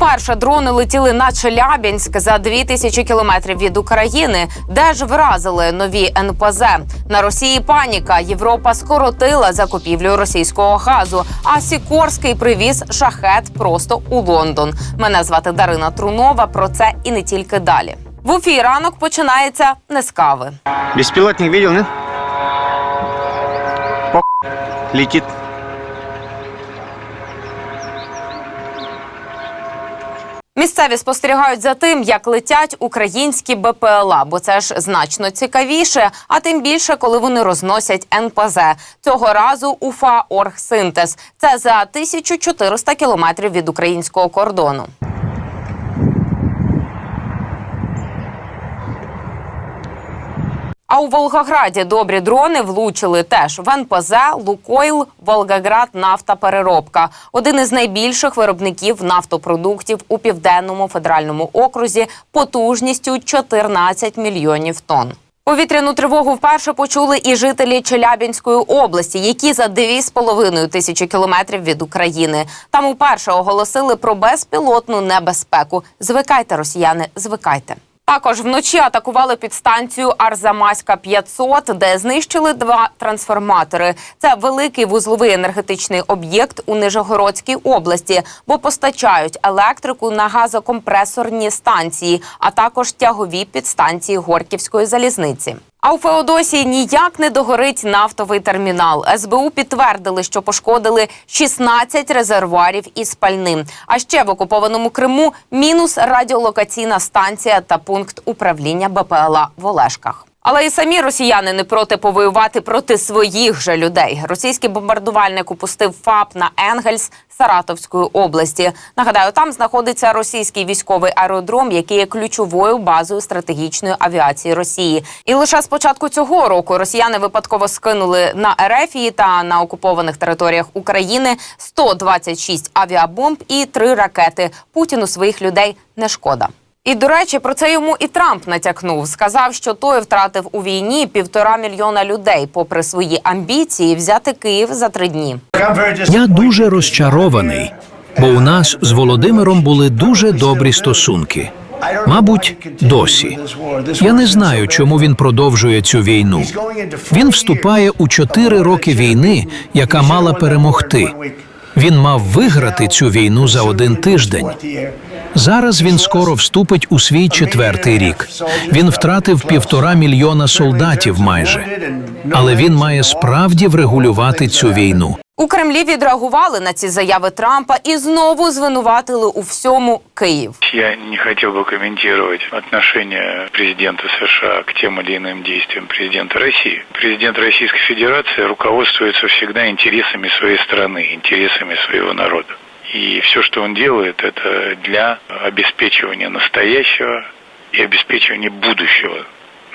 Уперше дрони летіли на Челябінськ за 2000 кілометрів від України, де ж вразили нові НПЗ. На Росії паніка. Європа скоротила закупівлю російського газу. А Сікорський привіз шахет просто у Лондон. Мене звати Дарина Трунова. Про це і не тільки далі. В Уфі ранок починається не з кави. Беспилотник видел, нет? По летит. Місцеві спостерігають за тим, як летять українські БПЛА, бо це ж значно цікавіше, а тим більше, коли вони розносять НПЗ. Цього разу УФА Оргсинтез. Це за 1400 кілометрів від українського кордону. А у Волгограді добрі дрони влучили теж в НПЗ, Лукойл, Волгоград нафтопереробка. Один із найбільших виробників нафтопродуктів у південному федеральному окрузі потужністю 14 мільйонів тонн. Повітряну тривогу вперше почули і жителі Челябінської області, які за 2,5 тисячі кілометрів від України. Там уперше оголосили про безпілотну небезпеку. Звикайте, росіяни, звикайте. Також вночі атакували підстанцію Арзамаська 500, де знищили два трансформатори. Це великий вузловий енергетичний об'єкт у Нижегородській області, бо постачають електрику на газокомпресорні станції, а також тягові підстанції Горківської залізниці. А у Феодосії ніяк не догорить нафтовий термінал. СБУ підтвердили, що пошкодили 16 резервуарів із пальним. А ще в окупованому Криму мінус радіолокаційна станція та пункт управління БПЛА в Олешках. Але і самі росіяни не проти повоювати проти своїх же людей. Російський бомбардувальник упустив ФАП на Енгельс Саратовської області. Нагадаю, там знаходиться російський військовий аеродром, який є ключовою базою стратегічної авіації Росії. І лише з початку цього року росіяни випадково скинули на Ерефії та на окупованих територіях України 126 авіабомб і три ракети. Путіну своїх людей не шкода. І до речі, про це йому і Трамп натякнув. Сказав, що той втратив у війні півтора мільйона людей, попри свої амбіції, взяти Київ за три дні. Я дуже розчарований, бо у нас з Володимиром були дуже добрі стосунки. Мабуть, досі. Я не знаю, чому він продовжує цю війну. Він вступає у чотири роки війни, яка мала перемогти. Він мав виграти цю війну за один тиждень. Зараз він скоро вступить у свій четвертий рік. Він втратив півтора мільйона солдатів майже, але він має справді врегулювати цю війну. У Кремлі відреагували на ці заяви Трампа і знову звинуватили у всьому Київ. Я не хотел бы комментировать отношение президента США к тем или иным действиям президента России. Президент Российской Федерации руководствуется всегда интересами своей страны, интересами своего народа. И все, что он делает, это для обеспечивания настоящего и обеспечивания будущего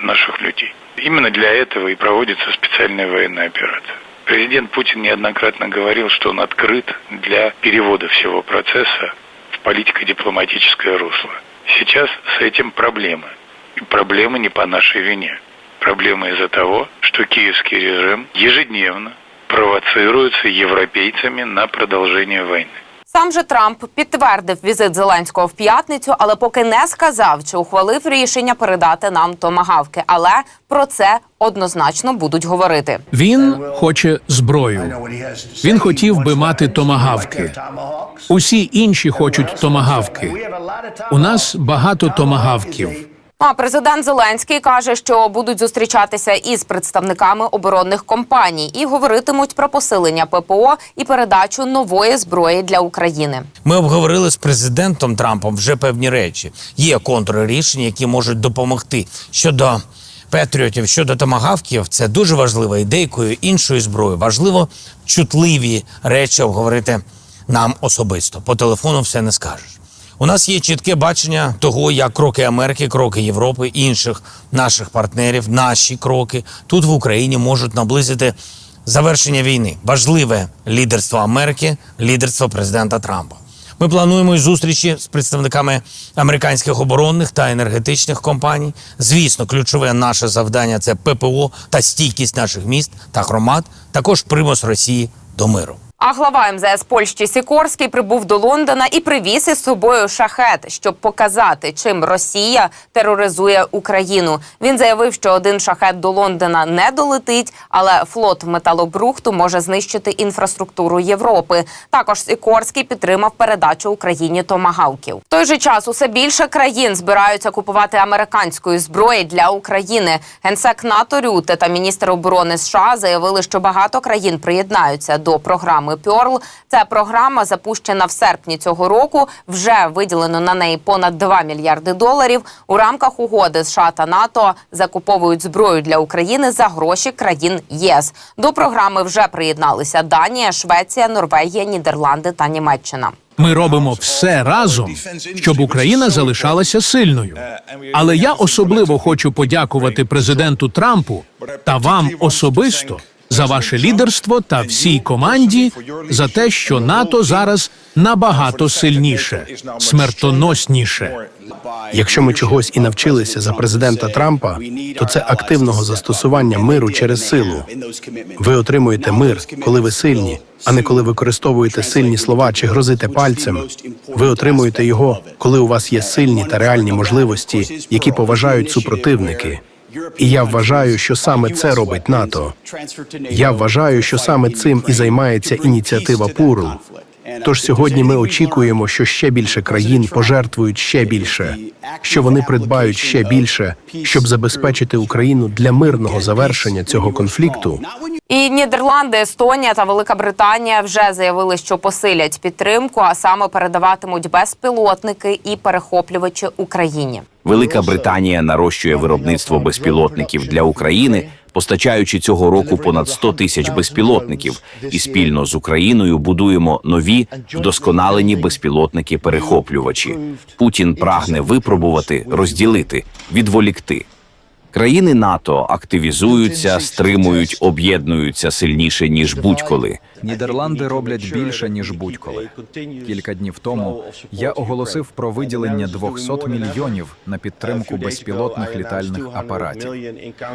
наших людей. Именно для этого и проводится специальная военная операция. Президент Путин неоднократно говорил, что он открыт для перевода всего процесса в политико-дипломатическое русло. Сейчас с этим проблемы. И проблемы не по нашей вине. Проблема из-за того, что киевский режим ежедневно провоцируется европейцами на продолжение войны. Сам же Трамп підтвердив візит Зеленського в п'ятницю, але поки не сказав, чи ухвалив рішення передати нам томагавки. Але про це однозначно будуть говорити. Він хоче зброю. Він хотів би мати томагавки. Усі інші хочуть томагавки. У нас багато томагавків. А президент Зеленський каже, що будуть зустрічатися із представниками оборонних компаній і говоритимуть про посилення ППО і передачу нової зброї для України. Ми обговорили з президентом Трампом вже певні речі. Є контррішення, які можуть допомогти щодо патріотів, щодо томагавків. Це дуже важливо. І деякою іншою зброєю важливо чутливі речі обговорити нам особисто. По телефону все не скажеш. У нас є чітке бачення того, як кроки Америки, кроки Європи, інших наших партнерів, наші кроки тут в Україні можуть наблизити завершення війни. Важливе лідерство Америки, лідерство президента Трампа. Ми плануємо і зустрічі з представниками американських оборонних та енергетичних компаній. Звісно, ключове наше завдання це ППО та стійкість наших міст та громад, також примус Росії до миру. А глава МЗС Польщі Сікорський прибув до Лондона і привіз із собою шахет, щоб показати, чим Росія тероризує Україну. Він заявив, що один шахет до Лондона не долетить, але флот металобрухту може знищити інфраструктуру Європи. Також Сікорський підтримав передачу Україні томагавків. В той же час усе більше країн збираються купувати американської зброї для України. Генсек НАТО Рюте та міністр оборони США заявили, що багато країн приєднаються до програми Пьорл. Ця програма запущена в серпні цього року. Вже виділено на неї понад 2 мільярди доларів. У рамках угоди США та НАТО закуповують зброю для України за гроші країн ЄС. До програми вже приєдналися Данія, Швеція, Норвегія, Нідерланди та Німеччина. Ми робимо все разом, щоб Україна залишалася сильною. Але я особливо хочу подякувати президенту Трампу та вам особисто за ваше лідерство та всій команді за те, що НАТО зараз набагато сильніше, смертоносніше. Якщо ми чогось і навчилися за президента Трампа, то це активного застосування миру через силу. Ви отримуєте мир, коли ви сильні, а не коли використовуєте сильні слова чи грозите пальцем. Ви отримуєте його, коли у вас є сильні та реальні можливості, які поважають супротивники. І я вважаю, що саме це робить НАТО. Я вважаю, що саме цим і займається ініціатива Пурл. Тож сьогодні ми очікуємо, що ще більше країн пожертвують ще більше, що вони придбають ще більше, щоб забезпечити Україну для мирного завершення цього конфлікту. І Нідерланди, Естонія та Велика Британія вже заявили, що посилять підтримку, а саме передаватимуть безпілотники і перехоплювачі Україні. Велика Британія нарощує виробництво безпілотників для України, постачаючи цього року понад 100 тисяч безпілотників, і спільно з Україною будуємо нові вдосконалені безпілотники перехоплювачі. Путін прагне випробувати, розділити, відволікти. Країни НАТО активізуються, стримують, об'єднуються сильніше ніж будь-коли. Нідерланди роблять більше ніж будь-коли. Кілька днів тому я оголосив про виділення 200 мільйонів на підтримку безпілотних літальних апаратів.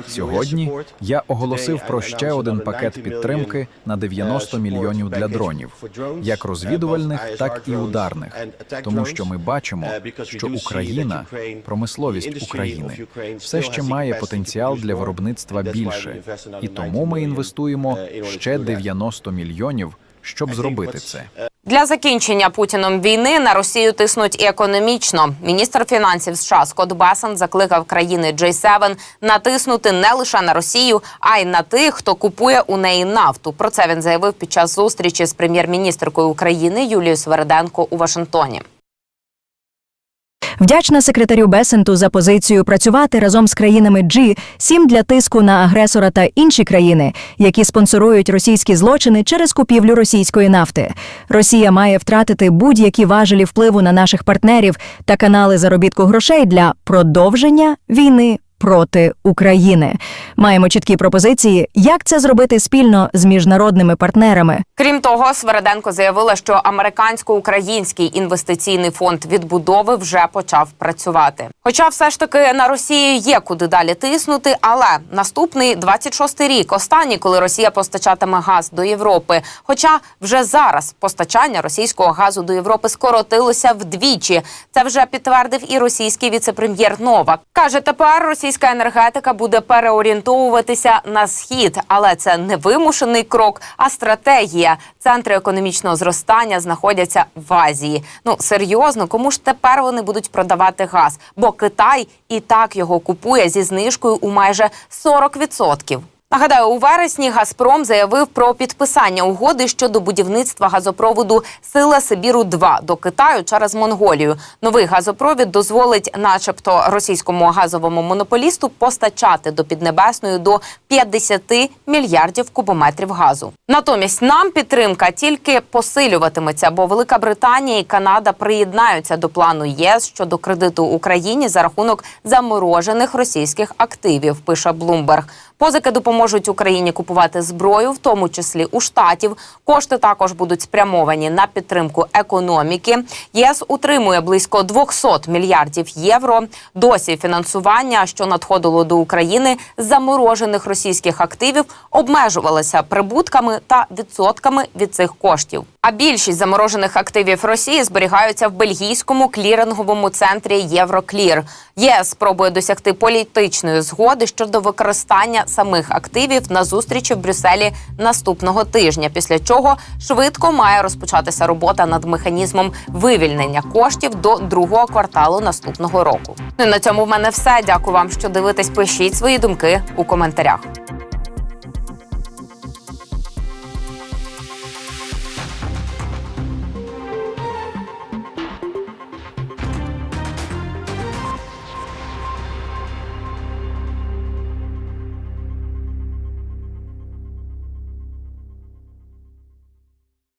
Сьогодні я оголосив про ще один пакет підтримки на 90 мільйонів для дронів, як розвідувальних, так і ударних, тому що ми бачимо, що Україна, промисловість України, все ще має потенціал для виробництва більше, і тому ми інвестуємо ще 90 мільйонів, щоб зробити це. Для закінчення Путіном війни на Росію тиснуть і економічно. Міністр фінансів США Скотт Бессен закликав країни G7 натиснути не лише на Росію, а й на тих, хто купує у неї нафту. Про це він заявив під час зустрічі з прем'єр-міністркою України Юлією Свереденко у Вашингтоні. Вдячна секретарю Бесенту за позицію працювати разом з країнами G7 для тиску на агресора та інші країни, які спонсорують російські злочини через купівлю російської нафти. Росія має втратити будь-які важелі впливу на наших партнерів та канали заробітку грошей для продовження війни. Проти України маємо чіткі пропозиції, як це зробити спільно з міжнародними партнерами. Крім того, Свереденко заявила, що американсько-український інвестиційний фонд відбудови вже почав працювати. Хоча, все ж таки, на Росію є куди далі тиснути. Але наступний 26-й рік, останній, коли Росія постачатиме газ до Європи. Хоча вже зараз постачання російського газу до Європи скоротилося вдвічі. Це вже підтвердив і російський віцепрем'єр Новак. каже, тепер російська енергетика буде переорієнтовуватися на схід, але це не вимушений крок, а стратегія. Центри економічного зростання знаходяться в Азії. Ну серйозно, кому ж тепер вони будуть продавати газ? Бо Китай і так його купує зі знижкою у майже 40%. Нагадаю, у вересні Газпром заявив про підписання угоди щодо будівництва газопроводу Сила Сибіру 2 до Китаю через Монголію. Новий газопровід дозволить, начебто, російському газовому монополісту постачати до Піднебесної до 50 мільярдів кубометрів газу. Натомість нам підтримка тільки посилюватиметься, бо Велика Британія і Канада приєднаються до плану ЄС щодо кредиту Україні за рахунок заморожених російських активів. Пише Блумберг. Позики допоможуть Україні купувати зброю, в тому числі у штатів. Кошти також будуть спрямовані на підтримку економіки. ЄС утримує близько 200 мільярдів євро. Досі фінансування, що надходило до України з заморожених російських активів, обмежувалося прибутками та відсотками від цих коштів. А більшість заморожених активів Росії зберігаються в бельгійському кліринговому центрі Євроклір. ЄС спробує досягти політичної згоди щодо використання самих активів на зустрічі в Брюсселі наступного тижня. Після чого швидко має розпочатися робота над механізмом вивільнення коштів до другого кварталу наступного року. І на цьому в мене все. Дякую вам, що дивитесь. Пишіть свої думки у коментарях.